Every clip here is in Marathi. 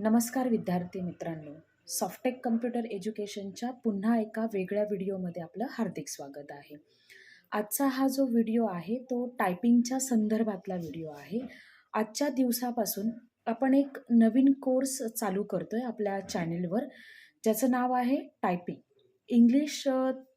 नमस्कार विद्यार्थी मित्रांनो. सॉफ्टेक कम्प्युटर एज्युकेशनच्या पुन्हा एका वेगळ्या व्हिडिओमध्ये आपलं हार्दिक स्वागत आहे. आजचा हा जो व्हिडिओ आहे तो टायपिंगच्या संदर्भातला व्हिडिओ आहे. आजच्या दिवसापासून आपण एक नवीन कोर्स चालू करतो आहे आपल्या चॅनेलवर. ज्याचं नाव आहे टायपिंग. इंग्लिश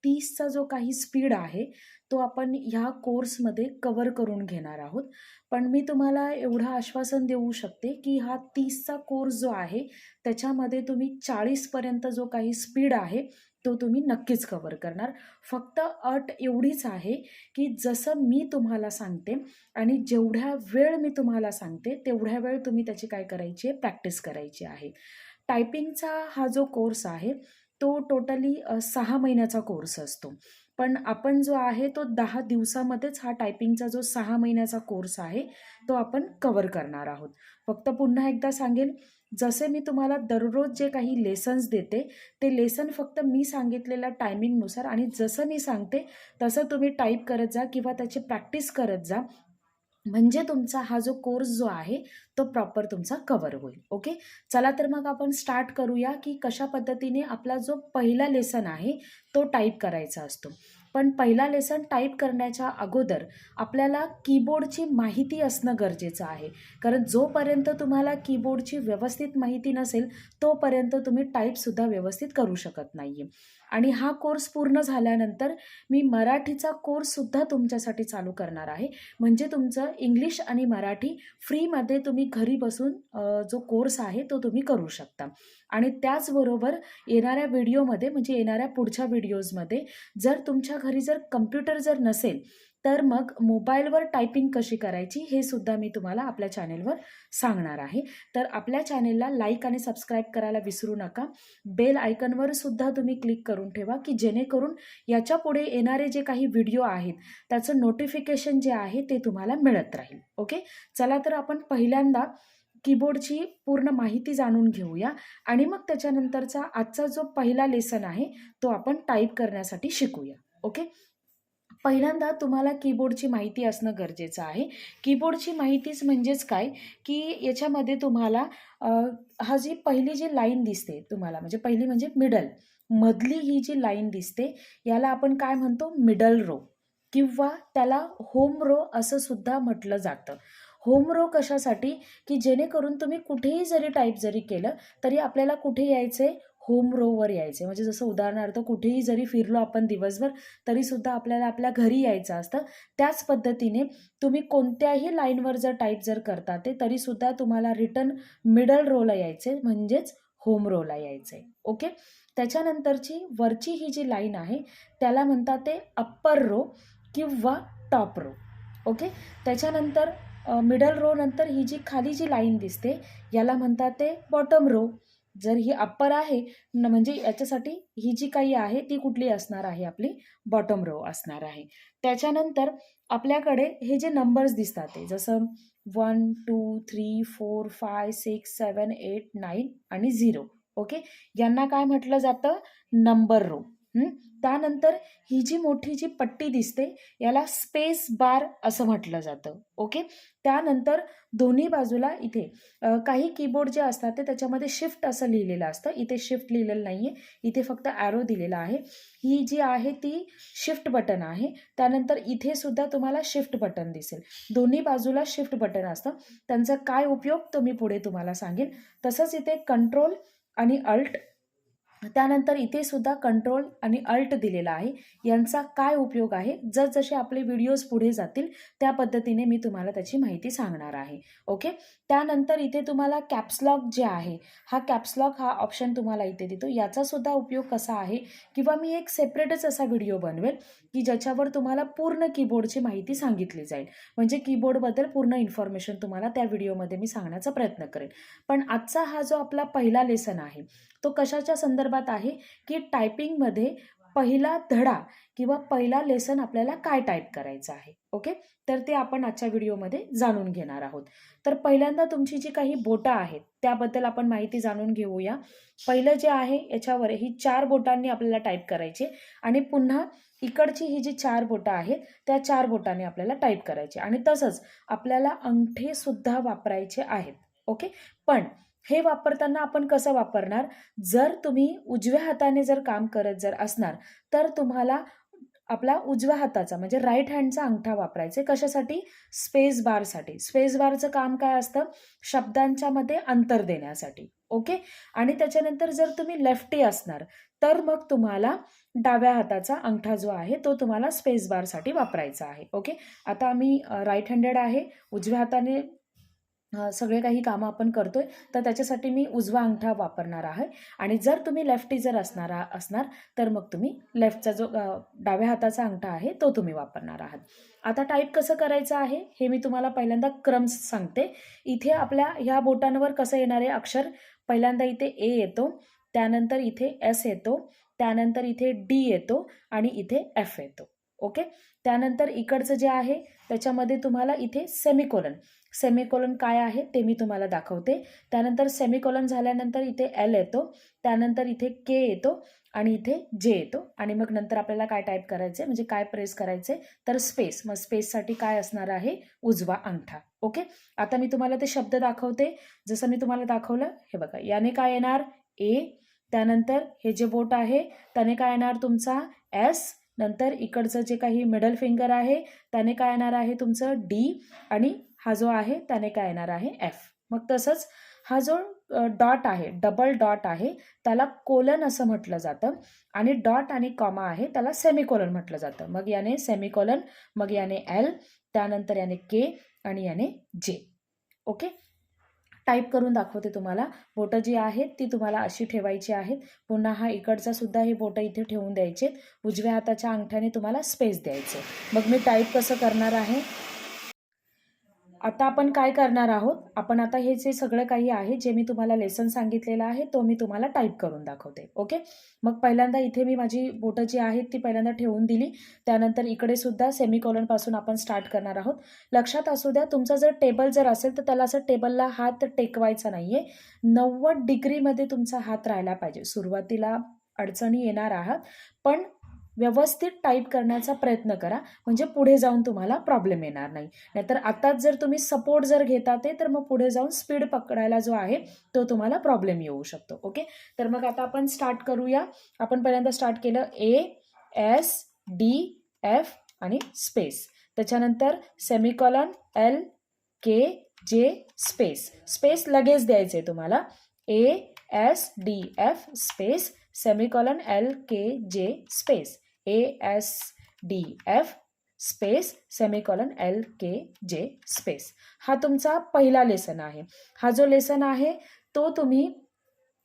तीसचा जो काही स्पीड आहे तो आपण ह्या कोर्समध्ये कवर करून घेणार आहोत. पण मी तुम्हाला एवढं आश्वासन देऊ शकते की हा तीसचा कोर्स जो आहे त्याच्यामध्ये तुम्ही चाळीसपर्यंत जो काही स्पीड आहे तो तुम्ही नक्कीच कवर करणार. फक्त अट एवढीच आहे की जसं मी तुम्हाला सांगते आणि जेवढ्या वेळ मी तुम्हाला सांगते तेवढ्या वेळ तुम्ही त्याची काय करायची आहे? प्रॅक्टिस करायची आहे. टायपिंगचा हा जो कोर्स आहे तो टोटली सहा महिन्याचा कोर्स असतो. पण आपण जो आहे तो दहा दिवसामध्येच हा टायपिंगचा जो सहा महिन्याचा कोर्स आहे तो आपण कवर करणार आहोत. फक्त पुन्हा एकदा सांगेन जसे मी तुम्हाला दररोज जे काही लेसन्स देते ते लेसन फक्त मी सांगितलेल्या टायमिंगनुसार आणि जसं मी सांगते तसं तुम्ही टाईप करत जा किंवा त्याची प्रॅक्टिस करत जा म्हणजे तुमचा हा जो कोर्स जो आहे तो प्रॉपर तुमचा कवर होईल. ओके चला तर मग आपण स्टार्ट करूया की कशा पद्धतीने आपला जो पहिला लेसन आहे तो टाईप करायचा असतो. पण पहिला लेसन टाईप करण्याच्या अगोदर आपल्याला कीबोर्डची माहिती असणं गरजेचं आहे. कारण जोपर्यंत तुम्हाला कीबोर्डची व्यवस्थित माहिती नसेल तोपर्यंत तुम्ही टाईपसुद्धा व्यवस्थित करू शकत नाही आहे आणि हा कोर्स पूर्ण झाल्यानंतर मी मराठीचा कोर्ससुद्धा तुमच्यासाठी चालू करणार आहे. म्हणजे तुमचं इंग्लिश आणि मराठी फ्रीमध्ये तुम्ही घरी बसून जो कोर्स आहे तो तुम्ही करू शकता. आणि त्याचबरोबर येणाऱ्या व्हिडिओमध्ये म्हणजे येणाऱ्या पुढच्या व्हिडिओजमध्ये जर तुमच्या घरी जर कम्प्युटर जर नसेल तर मग मोबाईलवर टायपिंग कशी करायची हे सुद्धा मी तुम्हाला आपल्या चॅनेलवर सांगणार आहे. तर आपल्या चॅनेलला लाईक आणि सबस्क्राईब करायला विसरू नका. बेल आयकनवर सुद्धा तुम्ही क्लिक करून ठेवा की जेणेकरून याच्यापुढे येणारे जे काही व्हिडिओ आहेत त्याचं नोटिफिकेशन जे आहे ते तुम्हाला मिळत राहील. ओके? चला तर आपण पहिल्यांदा कीबोर्डची पूर्ण माहिती जाणून घेऊया आणि मग त्याच्यानंतरचा आजचा जो पहिला लेसन आहे तो आपण टाईप करण्यासाठी शिकूया. ओके? पहिल्यांदा तुम्हाला कीबोर्डची माहिती असणं गरजेचं आहे. कीबोर्डची माहितीच म्हणजेच काय? की याच्यामध्ये तुम्हाला हा जी पहिली जी लाईन दिसते तुम्हाला म्हणजे पहिली म्हणजे मिडल मधली ही जी लाईन दिसते याला आपण काय म्हणतो? मिडल रो किंवा त्याला होम रो असं सुद्धा म्हटलं जातं. होम रो कशासाठी? की जेणेकरून तुम्ही कुठेही जरी टाईप जरी केलं तरी आपल्याला कुठे यायचं आहे होम रोवर यायचे. म्हणजे जसं उदाहरणार्थ कुठेही जरी फिरलो आपण दिवसभर तरीसुद्धा आपल्याला आपल्या घरी यायचं असतं. त्याच पद्धतीने तुम्ही कोणत्याही लाईनवर जर टाईप जर करता ते तरीसुद्धा तुम्हाला रिटर्न मिडल रोला यायचे म्हणजेच होम रोला यायचे. ओके? त्याच्यानंतरची वरची ही जी लाईन आहे त्याला म्हणतात ते अप्पर रो किंवा टॉप रो. ओके? त्याच्यानंतर मिडल रो नंतर ही जी खाली जी लाईन दिसते याला म्हणतात ते बॉटम रो. जर ही अप्पर आहे न म्हणजे याच्यासाठी ही जी काही आहे ती कुठली असणार आहे? आपली बॉटम रो असणार आहे. त्याच्यानंतर आपल्याकडे हे जे नंबर्स दिसतात ते जसं one two three four five six seven eight nine आणि झिरो ओके यांना काय म्हटलं जातं? नंबर रो त्यानंतर ही जी मोठी जी पट्टी दिसते याला स्पेस बार असं म्हटलं जातं. ओके त्यानंतर दोन्ही बाजूला इथे काही कीबोर्ड जे असतात ते त्याच्यामध्ये शिफ्ट असं लिहिलेलं असतं. इथे शिफ्ट लिहिलेलं नाही आहे इथे फक्त ॲरो दिलेला आहे. ही जी आहे ती शिफ्ट बटन आहे. त्यानंतर इथे सुद्धा तुम्हाला शिफ्ट बटन दिसेल. दोन्ही बाजूला शिफ्ट बटन असतं. त्यांचा काय उपयोग तो मी पुढे तुम्हाला सांगेन. तसंच इथे कंट्रोल आणि अल्ट त्यानंतर इथे सुद्धा कंट्रोल आणि अल्ट दिलेला आहे. यांचा काय उपयोग आहे? जसजसे आपले व्हिडिओज पुढे जातील त्या पद्धतीने मी तुम्हाला त्याची माहिती सांगणार आहे. ओके त्यानंतर इथे तुम्हाला कॅप्सलॉक जे आहे हा कॅप्सलॉक हा ऑप्शन तुम्हाला इथे देतो. याचा सुद्धा उपयोग कसा आहे? किंवा मी एक सेपरेटच असा व्हिडिओ बनवेल की ज्याच्यावर तुम्हाला पूर्ण कीबोर्डची माहिती सांगितली जाईल. म्हणजे कीबोर्डबद्दल पूर्ण इन्फॉर्मेशन तुम्हाला त्या व्हिडिओमध्ये मी सांगण्याचा प्रयत्न करेन. पण आजचा हा जो आपला पहिला लेसन आहे तो कशाच्या संदर्भात आहे? की टायपिंगमध्ये पहिला धडा किंवा पहिला लेसन आपल्याला काय टाईप करायचं आहे? ओके तर ते आपण आजच्या व्हिडिओमध्ये जाणून घेणार आहोत. तर पहिल्यांदा तुमची जी काही बोटं आहेत त्याबद्दल आपण माहिती जाणून घेऊया. पहिलं जे आहे याच्यावर ही चार बोटांनी आपल्याला टाईप करायची आणि पुन्हा इकडची ही जी चार बोटं आहेत त्या चार बोटांनी आपल्याला टाईप करायचे. आणि तसंच आपल्याला अंगठेसुद्धा वापरायचे आहेत. ओके पण हे वापरताना आपण कसं वापरणार? जर तुम्ही उजव्या हाताने जर काम करत जर असणार तर तुम्हाला आपला उजव्या हाताचा म्हणजे राईट हँडचा अंगठा वापरायचा. कशासाठी? स्पेस बारसाठी स्पेस बारचं काम काय असतं? शब्दांच्या मध्ये अंतर देण्यासाठी. ओके आणि त्याच्यानंतर जर तुम्ही लेफ्टी असणार तर मग तुम्हाला डाव्या हाताचा अंगठा जो आहे तो तुम्हाला स्पेस बारसाठी वापरायचा आहे. ओके आता आम्ही राईट हँडेड आहे. उजव्या हाताने सगळे काही कामं आपण करतोय तर त्याच्यासाठी मी उजवा अंगठा वापरणार आहे. आणि जर तुम्ही लेफ्टी जर असणार असणार तर मग तुम्ही लेफ्टचा जो डाव्या हाताचा अंगठा आहे तो तुम्ही वापरणार आहात. आता टाईप कसं करायचं आहे हे मी तुम्हाला पहिल्यांदा क्रम्स सांगते. इथे आपल्या ह्या बोटांवर कसं येणारे अक्षर पहिल्यांदा इथे ए येतो त्यानंतर इथे एस येतो त्यानंतर इथे डी येतो आणि इथे एफ येतो. ओके? त्यानंतर इकडचं जे आहे त्याच्यामध्ये तुम्हाला इथे सेमिकोलन सेमिकोलन काय आहे ते मी तुम्हाला दाखवते. त्यानंतर सेमिकोलन झाल्यानंतर इथे एल येतो. त्यानंतर इथे के येतो आणि इथे जे येतो. आणि मग नंतर आपल्याला काय टाईप करायचे म्हणजे काय प्रेस करायचे तर स्पेस मग स्पेससाठी काय असणार आहे? उजवा अंगठा. ओके आता मी तुम्हाला ते शब्द दाखवते. जसं मी तुम्हाला दाखवलं हे बघा. याने काय येणार? ए त्यानंतर हे जे बोट आहे त्याने काय येणार तुमचा? एस नंतर इकडचं जे काही मिडल फिंगर आहे त्याने काय येणार आहे तुमचं? डी आणि हा जो आहे त्याने काय येणार आहे? एफ मग तसंच हा जो डॉट आहे डबल डॉट आहे त्याला कोलन असं म्हटलं जातं आणि डॉट आणि कॉमा आहे त्याला सेमिकोलन म्हटलं जातं. मग याने सेमिकोलन मग याने एल त्यानंतर याने के आणि याने जे ओके? टाईप करून दाखवते तुम्हाला. बोटं जी आहेत ती तुम्हाला अशी ठेवायची आहेत. पुन्हा हा इकडचा सुद्धा हे बोटं इथे ठेवून द्यायचे उजव्या हाताच्या अंगठ्याने तुम्हाला स्पेस द्यायचे मग मी टाईप कसं करणार आहे? आता आपण काय करणार आहोत? आपण आता हे जे सगळं काही आहे जे मी तुम्हाला लेसन सांगितलेलं आहे तो मी तुम्हाला टाईप करून दाखवते ओके मग पहिल्यांदा इथे मी माझी बोटं जी आहेत ती पहिल्यांदा ठेवून दिली. त्यानंतर इकडे सुद्धा सेमिकॉलनपासून आपण स्टार्ट करणार आहोत. लक्षात असू द्या तुमचा जर टेबल जर असेल तर त्याला असं टेबलला हात टेकवायचा नाही आहे नव्वद डिग्रीमध्ये तुमचा हात राहायला पाहिजे. सुरुवातीला अडचणी येणार आहात पण व्यवस्थित टाईप करण्याचा प्रयत्न करा. म्हणजे पुढे जाऊन तुम्हाला प्रॉब्लेम येणार नाही. नाहीतर आताच जर तुम्ही सपोर्ट जर घेता ते तर मग पुढे जाऊन स्पीड पकडायला जो आहे तो तुम्हाला प्रॉब्लेम येऊ शकतो. ओके तर मग आता आपण स्टार्ट करूया. आपण पहिल्यांदा स्टार्ट केलं ए एस डी एफ आणि स्पेस त्याच्यानंतर semicolon L K J space space लगेच द्यायचे आहे तुम्हाला. A S D F space semicolon L K J space A S D F space semicolon L K J space हा तुमचा पहिला लेसन आहे. हा जो लेसन आहे तो तुम्ही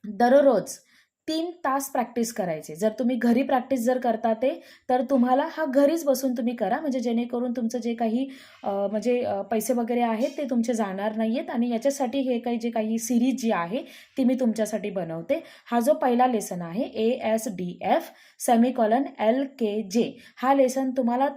दररोज तीन तास प्रॅक्टिस करायचे. जर तुम्ही घरी प्रॅक्टिस जर करता ते तर तुम्हाला हा घरीच बसून तुम्ही करा. म्हणजे जेणेकरून तुमचं जे काही म्हणजे पैसे वगैरे आहेत ते तुमचे जाणार नाही आहेत आणि याच्यासाठी हे काही जे काही सिरीज जी आहे ती मी तुमच्यासाठी बनवते. हा जो पहिला लेसन आहे A S D F semicolon L K J हा लेसन तुम्हाला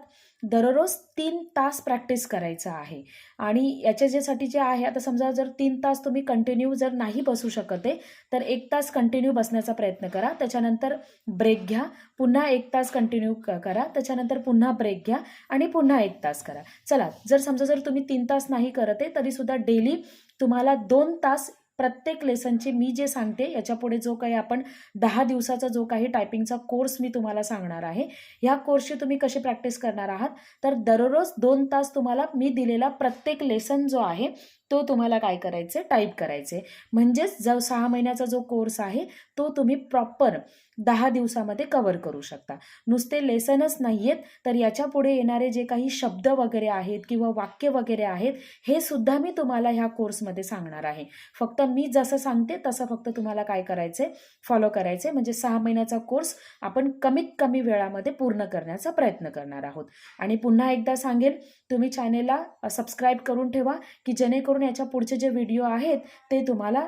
दररोज तीन तास प्रॅक्टिस करायचं आहे. आणि याच्या ज्यासाठी जे आहे आता समजा जर तीन तास तुम्ही कंटिन्यू जर नाही बसू शकत आहे तर एक तास कंटिन्यू बसण्याचा प्रयत्न करा. त्याच्यानंतर ब्रेक घ्या. पुन्हा एक तास कंटिन्यू करा. त्याच्यानंतर पुन्हा ब्रेक घ्या आणि पुन्हा एक तास करा. चला जर समजा जर तुम्ही तीन तास नाही करत आहे तरीसुद्धा डेली तुम्हाला दोन तास प्रत्येक लेसनचे मी जे सांगते याच्यापुढे जो काही आपण दहा दिवसाचा जो काही टायपिंगचा कोर्स मी तुम्हाला सांगणार आहे ह्या कोर्सची तुम्ही कशी प्रॅक्टिस करणार आहात? तर दररोज दोन तास तुम्हाला मी दिलेला प्रत्येक लेसन जो आहे तो तुम्हाला काय करायचे टाईप करायचे म्हणजेच जो सहा महिन्याचा जो कोर्स आहे तो तुम्ही प्रॉपर दहा दिवसामध्ये कवर करू शकता. नुसते लेसनच नाही आहेत तर याच्यापुढे येणारे जे काही शब्द वगैरे आहेत किंवा वाक्य वगैरे आहेत हे सुद्धा मी तुम्हाला ह्या कोर्समध्ये सांगणार आहे. फक्त मी जसं सांगते तसं फक्त तुम्हाला काय करायचं फॉलो करायचे म्हणजे सहा महिन्याचा कोर्स आपण कमीत कमी वेळामध्ये पूर्ण करण्याचा प्रयत्न करणार आहोत. आणि पुन्हा एकदा सांगेन तुम्ही चॅनेलला सबस्क्राईब करून ठेवा की जेणेकरून याच्या पुढचे जे व्हिडिओ आहेत ते तुम्हाला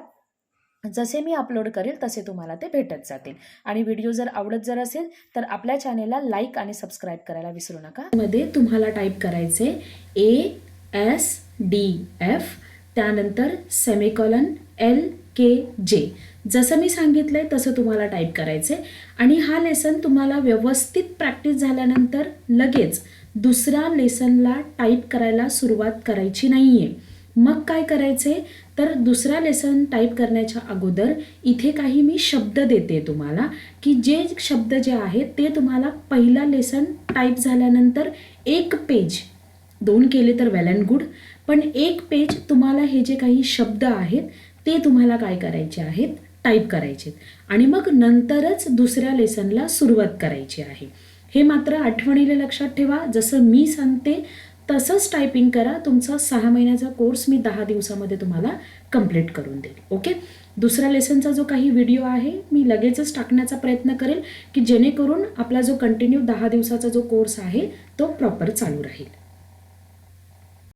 जसे मी अपलोड करेल तसे तुम्हाला ते भेटत जातील. आणि व्हिडिओ जर आवडत जर असेल तर आपल्या चॅनेलला लाईक आणि सबस्क्राईब करायला विसरू नका. मध्ये तुम्हाला टाईप करायचे ए एस डी एफ त्यानंतर सेमिकॉलन एल के जे जसं मी सांगितलं आहे तसं तुम्हाला टाईप करायचे. आणि हा लेसन तुम्हाला व्यवस्थित प्रॅक्टिस झाल्यानंतर लगेच दुसऱ्या लेसनला टाईप करायला सुरुवात करायची नाही आहे मग काय करायचे? तर दुसरा लेसन टाईप करण्याच्या अगोदर इथे काही मी शब्द देते तुम्हाला की जे शब्द जे आहेत ते तुम्हाला पहिला लेसन टाईप झाल्यानंतर एक पेज दोन केले तर वेल अँड गुड पण एक पेज तुम्हाला हे जे काही शब्द आहेत ते तुम्हाला काय करायचे आहेत? टाईप करायचे आणि मग नंतरच दुसऱ्या लेसनला सुरुवात करायची आहे. हे मात्र आठवणीला लक्षात ठेवा. जसं मी सांगते तसंच टायपिंग करा. तुमचा सहा महिन्याचा कोर्स मी दहा दिवसामध्ये तुम्हाला कंप्लीट करून देईल. ओके दुसऱ्या लेसनचा जो काही व्हिडिओ आहे मी लगेचच टाकण्याचा प्रयत्न करेल की जेणेकरून आपला जो कंटिन्यू दहा दिवसाचा जो कोर्स आहे तो प्रॉपर चालू राहील.